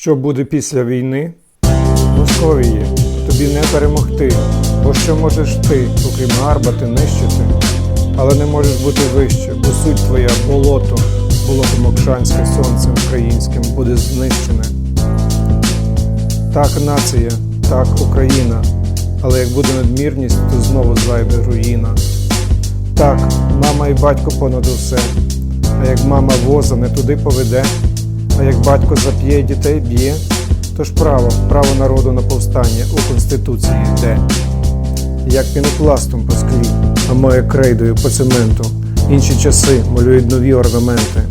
Що буде після війни? Московії, тобі не перемогти, бо що можеш ти, окрім гарбати, нищити, але не можеш бути вище, бо суть твоя болото, болото мокшанське сонцем українським буде знищене. Так нація, так Україна, але як буде надмірність, то знову зайде руїна. Так, мама і батько понад усе, а як мама воза не туди поведе, а як батько зап'є дітей б'є, то ж право, право народу на повстання у Конституції йде. Як пінопластом по склі, а моє крейдою по цементу. Інші часи малюють нові орнаменти.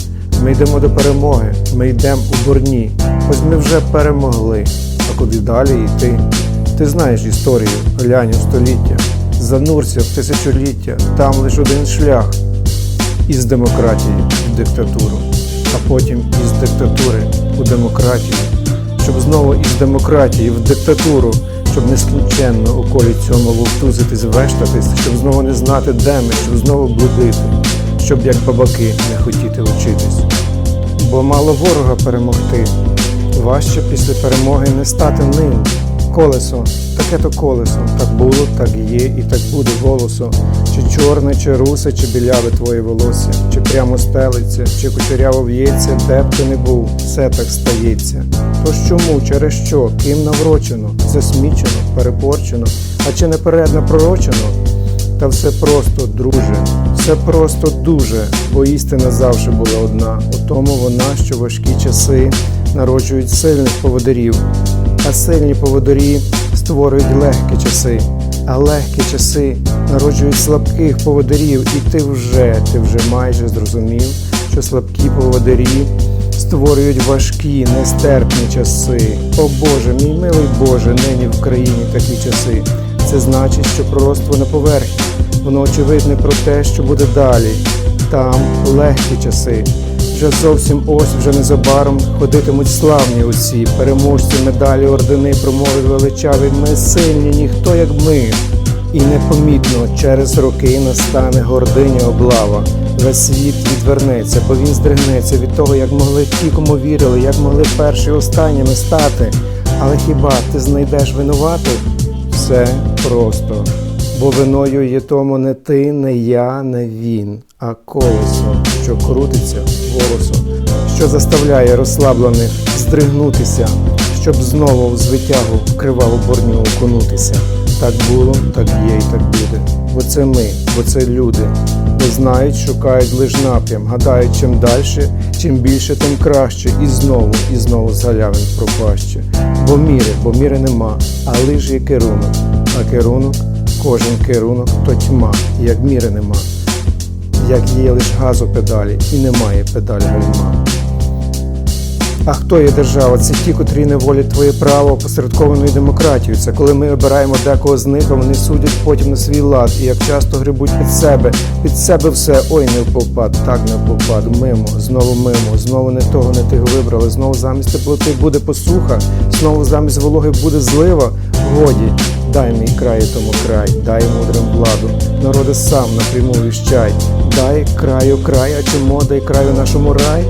Ми йдемо до перемоги, ми йдемо у борні. Ось ми вже перемогли. А куди далі йти? Ти знаєш історію, глянь у століття. Занурся в тисячоліття, там лиш один шлях із демократії в диктатуру, а потім із диктатури у демократію, щоб знову із демократії в диктатуру, щоб нескінченно у колі цьому вовтузити, звештатись, щоб знову не знати, де ми, щоб знову блудити, щоб як бабаки не хотіти учитись. Бо мало ворога перемогти, важче після перемоги не стати ним. Колесо, таке то колесо, так було, так є і так буде волосо. Чи чорне, чи русе, чи біляве твоє волосся, чи прямо стелиться, чи кучеряво в'ється, де б ти не був, все так стається. Тож чому, через що, ким наврочено, засмічено, перепорчено, а чи наперед напророчено? Та все просто, друже, все просто дуже, бо істина завжди була одна. У тому вона, що важкі часи народжують сильних поводирів, а сильні поводирі створюють легкі часи, а легкі часи народжують слабких поводирів, і ти вже, ти вже майже зрозумів, що слабкі поводирі створюють важкі, нестерпні часи. О Боже, мій милий Боже, нині в країні такі часи. Це значить, що пророцтво на поверхні. Воно очевидне про те, що буде далі. Там легкі часи. Вже зовсім ось, вже незабаром ходитимуть славні усі, переможці медалі, ордени, промови величаві. Ми сильні, ніхто як ми. І непомітно через роки настане гординя облава. Весь світ відвернеться, бо він здригнеться від того, як могли ті, кому вірили, як могли перші останніми стати. Але хіба ти знайдеш винуватих? Все просто. Бо виною є тому не ти, не я, не він, а колесо, що крутиться волосом, що заставляє розслаблених здригнутися, щоб знову в звитягу криваву борню окунутися. Так було, так є і так буде. Бо це ми, бо це люди. Бо знають, шукають лиш напрям, гадають, чим далі, чим більше, тим краще. І знову, і знову з галявин пропаще. Бо міри, бо міри нема, а лиш є керунок. А керунок, кожен керунок то тьма, як міри нема. Як є лиш газу педалі, і немає педалі гальма. А хто є держава? Це ті, котрі не волять твоє право посередкованою демократією. Це коли ми обираємо декого з них, а вони судять потім на свій лад. І як часто грибуть під себе, під себе все, ой, не впопад, так не впопад, мимо, знову мимо, знову не того, не тих вибрали, знову замість теплоти буде посуха, знову замість вологи буде злива. Годі, дай мій краю тому край, дай мудрим владу. Народи сам напряму віщай, дай краю край, а чому дай краю нашому рай?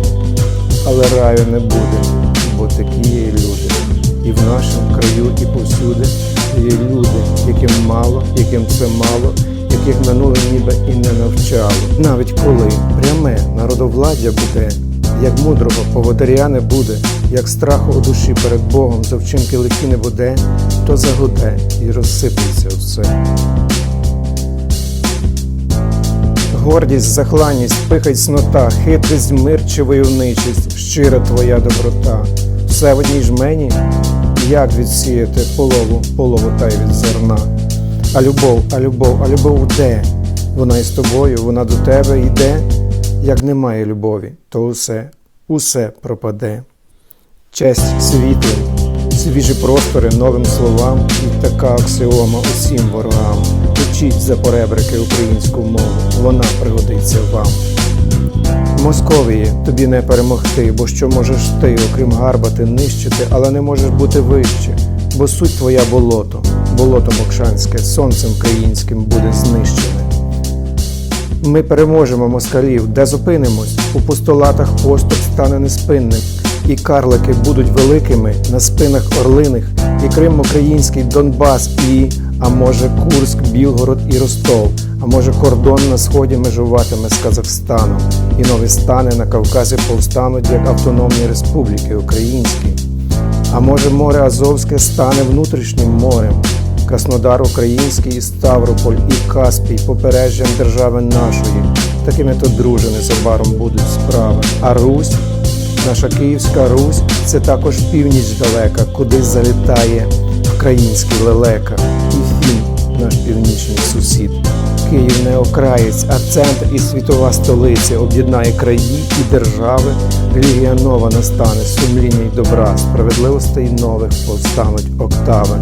але раю не буде, бо такі є люди. І в нашому краю, і повсюди є люди, яким мало, яким це мало, яких минуле ніби і не навчало. Навіть коли пряме народовладдя буде, як мудрого поводаря не буде, як страху у душі перед Богом за вчинки лихі не буде, то загуде і розсиплеться все. Гордість, захланність, пихать снота, хитрість, мир чи войовничість, щира твоя доброта. Все в одній жмені, як відсіяти полову, полову та й від зерна. А любов, а любов, а любов де? Вона із тобою, вона до тебе йде. Як немає любові, то усе, усе пропаде. Честь світлим, свіжі простори новим словам і така аксіома усім ворогам. Учіть за поребрики українську мову, вона пригодиться вам. Московії тобі не перемогти, бо що можеш ти, окрім гарбати, нищити, але не можеш бути вище, бо суть твоя болото, болото мокшанське, сонцем українським буде знищене. Ми переможемо москалів, де зупинимось, у постулатах поступ стане неспинним. і карлики будуть великими на спинах орлиних, і Крим український, Донбас, і, а може, Курськ, Білгород і Ростов, а може, кордон на сході межуватиме з Казахстаном, і нові стани на Кавказі повстануть як автономні республіки українські. А може, море Азовське стане внутрішнім морем, Краснодар український, Ставрополь, і Каспій, побережжям держави нашої. Такими то друже незабаром будуть справи. А Русь, наша Київська Русь, це також північ далека, куди залітає український лелека. І фін, наш північний сусід. Київ не окраєць, а центр і світова столиця об'єднає краї і держави. Релігія нова настане, сумління й добра, справедливостей нових повстануть октави.